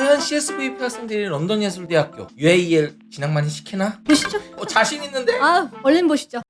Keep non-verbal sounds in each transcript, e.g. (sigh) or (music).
과연 CSVP 학생들이 런던 예술대학교 UAL 진학 많이 시키나? 보시죠. 어, 자신 있는데? 아, 얼른 보시죠.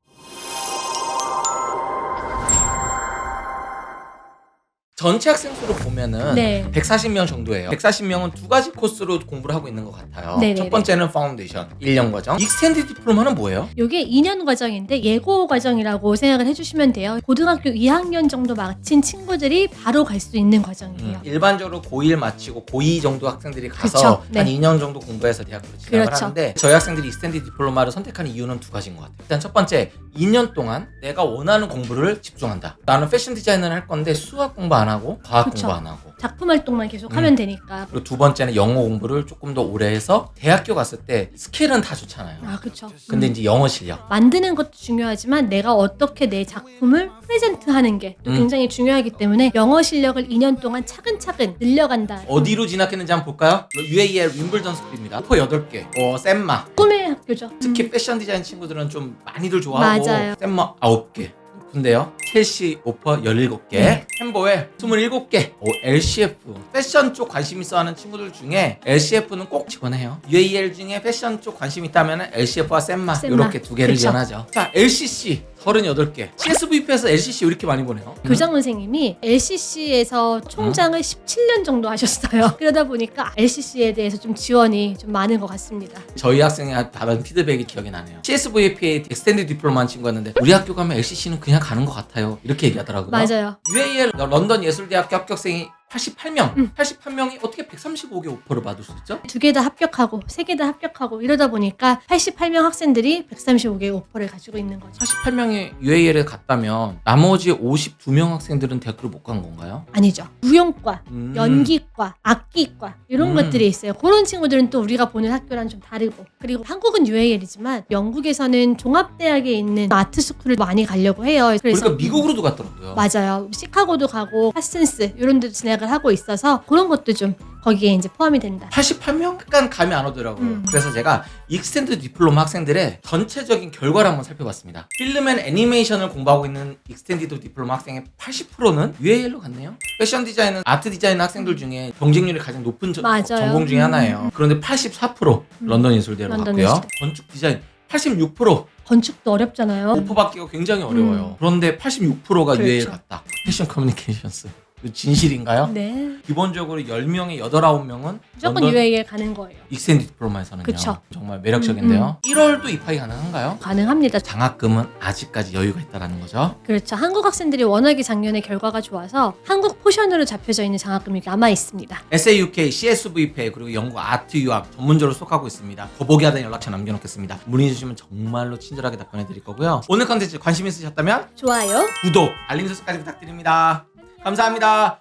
전체 학생 수로 보면은 네. 140명 정도예요. 140명은 두 가지 코스로 공부를 하고 있는 것 같아요. 네네네. 첫 번째는 파운데이션 1년 과정. 익스텐드 디플로마는 뭐예요? 요게 2년 과정인데 예고 과정이라고 생각을 해주시면 돼요. 고등학교 2학년 정도 마친 친구들이 바로 갈 수 있는 과정이에요. 음, 일반적으로 고1 마치고 고2 정도 학생들이 가서 그쵸, 네. 한 2년 정도 공부해서 대학교로 진학을 그렇죠. 하는데 저희 학생들이 익스텐드 디플로마를 선택하는 이유는 두 가지인 것 같아요. 일단 첫 번째, 2년 동안 내가 원하는 공부를 집중한다. 나는 패션 디자인을 할 건데 수학 공부 안 하고 과학 그쵸. 공부 안 하고 작품 활동만 계속 음. 하면 되니까. 그리고 두 번째는 영어 공부를 조금 더 오래 해서 대학교 갔을 때 스킬은 다 좋잖아요. 아, 그쵸. 근데 음. 이제 영어 실력. 만드는 것도 중요하지만 내가 어떻게 내 작품을 프레젠트 하는 게 또 음. 굉장히 중요하기 때문에 영어 실력을 2년 동안 차근차근 늘려간다. 어디로 진학했는지 한번 볼까요? UAL 윈블던 스쿨입니다. 포 8개. 어, semma. 꿈의 학교죠. 특히 음. 패션 디자인 친구들은 좀 많이들 좋아하고 맞아요. semma 9개. 근데요. 첼시 오퍼 17개, 네. 햄버웰 27개, 오, LCF 패션 쪽 관심 있어 하는 친구들 중에 LCF는 꼭 지원해요. UAL 중에 패션 쪽 관심 있다면 LCF와 셈마 셈마. 이렇게 두 개를 그쵸. 지원하죠. 자, LCC 38개. CSVP에서 LCC 왜 이렇게 많이 보내요? 교장 선생님이 LCC에서 총장을 음. 17년 정도 하셨어요. (laughs) 그러다 보니까 LCC에 대해서 좀 지원이 좀 많은 것 같습니다. 저희 학생이 받은 피드백이 기억이 나네요. CSVP에 엑스텐드 디플로마 한 친구였는데 우리 학교 가면 LCC는 그냥 가는 것 같아요. 이렇게 얘기하더라고요. 맞아요. UAL 런던 예술대학교 합격생이 88명, 음. 88명이 어떻게 135개 오퍼를 받을 수 있죠? 두 개 다 합격하고 세 개 다 합격하고 이러다 보니까 88명 학생들이 135개의 오퍼를 가지고 있는 거죠. 48명이 UAL에 갔다면 나머지 52명 학생들은 대학교를 못 간 건가요? 아니죠. 무용과, 음. 연기과, 악기과 이런 음. 것들이 있어요. 그런 친구들은 또 우리가 보는 학교랑 좀 다르고 그리고 한국은 UAL이지만 영국에서는 종합대학에 있는 아트 스쿨을 많이 가려고 해요. 그래서 그러니까 미국으로도 갔더라고요. 맞아요. 시카고도 가고 파슨스 이런 데도 진학을 하고 있어서 그런 것도 좀 거기에 이제 포함이 된다. 88명? 약간 감이 안 오더라고요. 음. 그래서 제가 익스텐드 디플로마 학생들의 전체적인 결과를 한번 살펴봤습니다. 필름 앤 애니메이션을 공부하고 있는 익스텐디드 디플로마 학생의 80%는 UAL로 갔네요. 패션 디자인은 아트 디자인 학생들 중에 경쟁률이 가장 높은 저- 맞아요. 전공 중에 음. 하나예요. 그런데 84% 런던 예술대로 런던 갔고요. 예술대. 건축 디자인 86% 건축도 어렵잖아요. 오퍼 받기가 굉장히 어려워요. 음. 그런데 86%가 그렇죠. UAL 갔다. 패션 커뮤니케이션스. 진실인가요? 네. 기본적으로 10명에 8, 9명은 무조건 UAL 가는 거예요. 익센드 디플로마에서는요. 그쵸. 정말 매력적인데요. 음, 1월도 입학이 가능한가요? 가능합니다. 장학금은 아직까지 여유가 있다라는 거죠. 그렇죠. 한국 학생들이 워낙에 작년에 결과가 좋아서 한국 포션으로 잡혀져 있는 장학금이 남아 있습니다. SAUK, CSVP 그리고 영국 아트 유학 전문적으로 속하고 있습니다. 더보기 하단 연락처 남겨놓겠습니다. 문의 주시면 정말로 친절하게 답변해 드릴 거고요. 오늘 컨텐츠 관심 있으셨다면 좋아요. 구독, 알림 설정까지 부탁드립니다. 감사합니다.